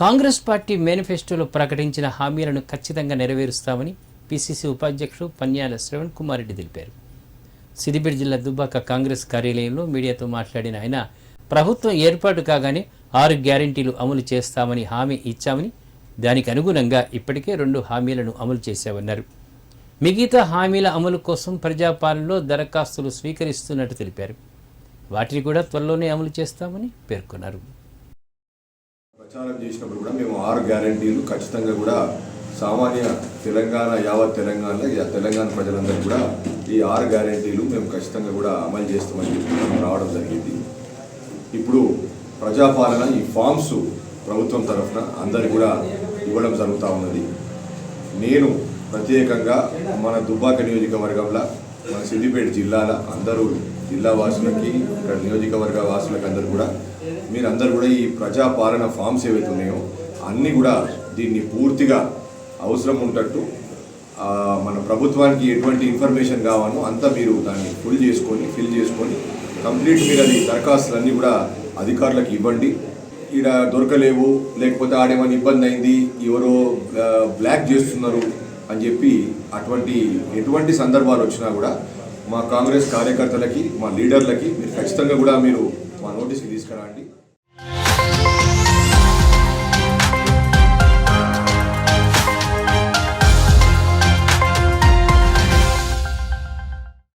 Congress party మేనిఫెస్టోలో ప్రకటించిన హామీలను ఖచ్చితంగా నెరవేరుస్తామని పిసిసి ఉపాధ్యక్షుడు పన్యాల శ్రవణ్ కుమార్ రెడ్డి తెలిపారు. సిద్దిపేట జిల్లా దుబ్బాక కాంగ్రెస్ కార్యాలయంలో మీడియాతో మాట్లాడిన ఆయన ప్రభుత్వం ఏర్పాటు కాగానే ఆరు గ్యారంటీలు అమలు చేస్తామని హామీ ఇచ్చామని దానికి అనుగుణంగా ఇప్పటికే రెండు హామీలను అమలు చేశామన్నారు. మిగతా హామీల అమలు కోసం ప్రజాపాలనలో దరఖాస్తులు స్వీకరిస్తున్నట్టు తెలిపారు. వాటిని కూడా త్వరలోనే అమలు చేస్తామని పేర్కొన్నారు. ప్రచారం చేసినప్పుడు కూడా మేము ఆరు గ్యారంటీలు ఖచ్చితంగా కూడా సామాన్య తెలంగాణ యావత్ తెలంగాణలో తెలంగాణ ప్రజలందరూ కూడా ఈ ఆరు గ్యారంటీలు మేము ఖచ్చితంగా కూడా అమలు చేస్తామని చెప్పి రావడం జరిగింది. ఇప్పుడు ప్రజాపాలన ఈ ఫామ్స్ ప్రభుత్వం తరఫున అందరు కూడా ఇవ్వడం జరుగుతూ ఉన్నది. నేను ప్రత్యేకంగా మన దుబ్బాక నియోజకవర్గంలో మన సిద్దిపేట జిల్లాల అందరూ జిల్లా వాసులకి ఇక్కడ నియోజకవర్గ వాసులకి అందరూ కూడా మీరందరూ కూడా ఈ ప్రజాపాలన ఫామ్స్ ఏవైతే ఉన్నాయో అన్నీ కూడా దీన్ని పూర్తిగా అవసరం ఉంటట్టు మన ప్రభుత్వానికి ఎటువంటి ఇన్ఫర్మేషన్ కావాలో అంతా మీరు దాన్ని ఫుల్ చేసుకొని ఫిల్ చేసుకొని కంప్లీట్ మీరు అది దరఖాస్తులన్నీ కూడా అధికారులకు ఇవ్వండి. ఇక్కడ దొరకలేవు లేకపోతే ఆడేమైనా ఇబ్బంది అయింది ఎవరో బ్లాక్ చేస్తున్నారు అని చెప్పి అటువంటి ఎటువంటి సందర్భాలు వచ్చినా కూడా మా కాంగ్రెస్ కార్యకర్తలకి మా లీడర్లకి మీరు ఖచ్చితంగా కూడా మీరు మా నోటీస్కి తీసుకురండి.